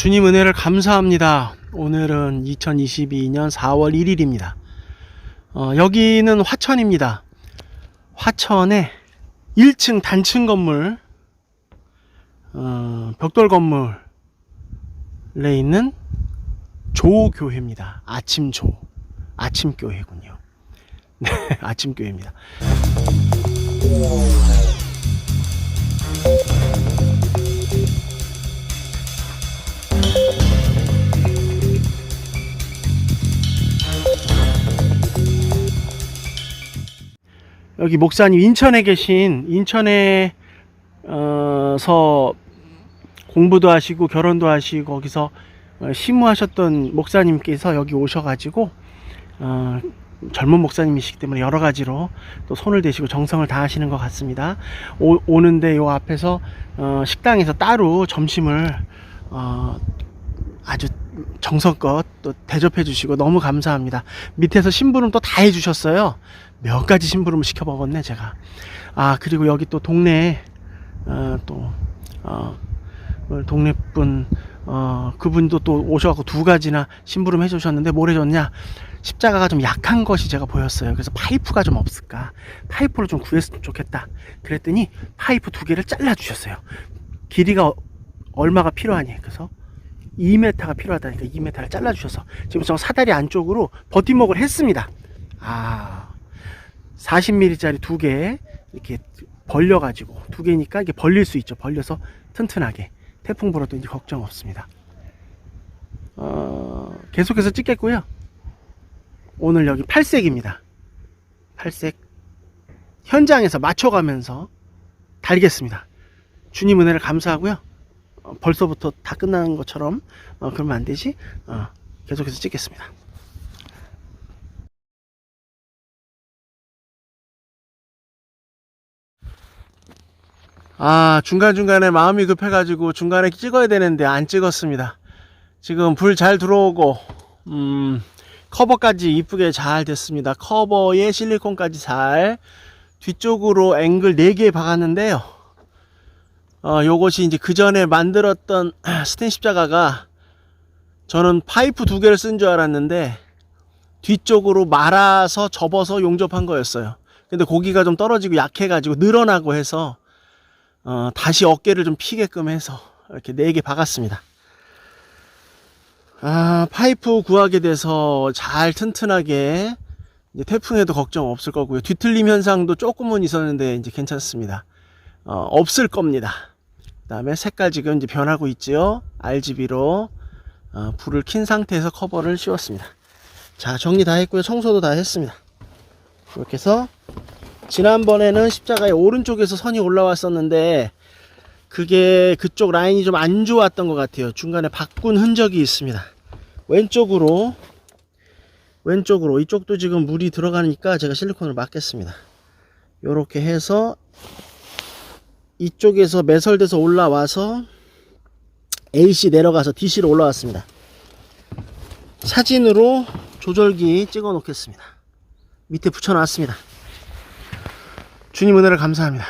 주님 은혜를 감사합니다. 오늘은 2022년 4월 1일입니다. 어, 여기는 화천입니다. 화천에 1층 단층 건물, 어, 벽돌 건물에 있는 조교회입니다. 아침조. 아침교회군요. 네, 아침교회입니다. 여기 목사님 인천에 계신 인천에 어서 공부도 하시고 결혼도 하시고 거기서 어, 심무하셨던 목사님께서 여기 오셔가지고 어, 젊은 목사님이시기 때문에 여러 가지로 또 손을 대시고 정성을 다하시는 것 같습니다. 오, 오는데 요 앞에서 어, 식당에서 따로 점심을 어, 아주 정성껏 또 대접해 주시고 너무 감사합니다. 밑에서 심부름 또 다 해 주셨어요. 몇 가지 심부름을 시켜 먹었네 제가. 아 그리고 여기 또 동네 어, 또 어, 동네 분 어, 그분도 또 오셔갖고 두 가지나 심부름 해 주셨는데 뭘 해줬냐? 십자가가 좀 약한 것이 제가 보였어요. 그래서 파이프가 좀 없을까? 파이프를 좀 구했으면 좋겠다. 그랬더니 파이프 두 개를 잘라 주셨어요. 길이가 어- 얼마가 필요하니? 그래서 2m가 필요하다니까 2m를 잘라 주셔서 지금 저 사다리 안쪽으로 버팀목을 했습니다. 아, 40mm짜리 두 개 이렇게 벌려가지고 두 개니까 이게 벌릴 수 있죠. 벌려서 튼튼하게 태풍 불어도 이제 걱정 없습니다. 어, 계속해서 찍겠고요. 오늘 여기 팔색입니다. 팔색 현장에서 맞춰가면서 달겠습니다. 주님 은혜를 감사하고요. 어, 벌써부터 다 끝나는 것처럼 어, 그러면 안 되지. 어, 계속해서 찍겠습니다. 아 중간중간에 마음이 급해가지고 중간에 찍어야 되는데 안 찍었습니다. 지금 불 잘 들어오고 음, 커버까지 이쁘게 잘 됐습니다. 커버에 실리콘까지 잘 뒤쪽으로 앵글 4개 박았는데요. 어, 요것이 이제 그 전에 만들었던 스텐 십자가가 저는 파이프 두 개를 쓴 줄 알았는데 뒤쪽으로 말아서 접어서 용접한 거였어요. 근데 고기가 좀 떨어지고 약해가지고 늘어나고 해서 어, 다시 어깨를 좀 피게끔 해서 이렇게 네 개 박았습니다. 아, 파이프 구하게 돼서 잘 튼튼하게 태풍에도 걱정 없을 거고요. 뒤틀림 현상도 조금은 있었는데 이제 괜찮습니다. 어, 없을 겁니다. 그 다음에 색깔 지금 이제 변하고 있지요. RGB로 어, 불을 킨 상태에서 커버를 씌웠습니다. 자, 정리 다 했고요. 청소도 다 했습니다. 이렇게 해서 지난번에는 십자가의 오른쪽에서 선이 올라왔었는데 그게 그쪽 라인이 좀 안 좋았던 것 같아요. 중간에 바꾼 흔적이 있습니다. 왼쪽으로 왼쪽으로 이쪽도 지금 물이 들어가니까 제가 실리콘을 막겠습니다. 이렇게 해서 이쪽에서 매설돼서 올라와서 AC 내려가서 DC로 올라왔습니다. 사진으로 조절기 찍어 놓겠습니다. 밑에 붙여 놨습니다. 주님 은혜를 감사합니다.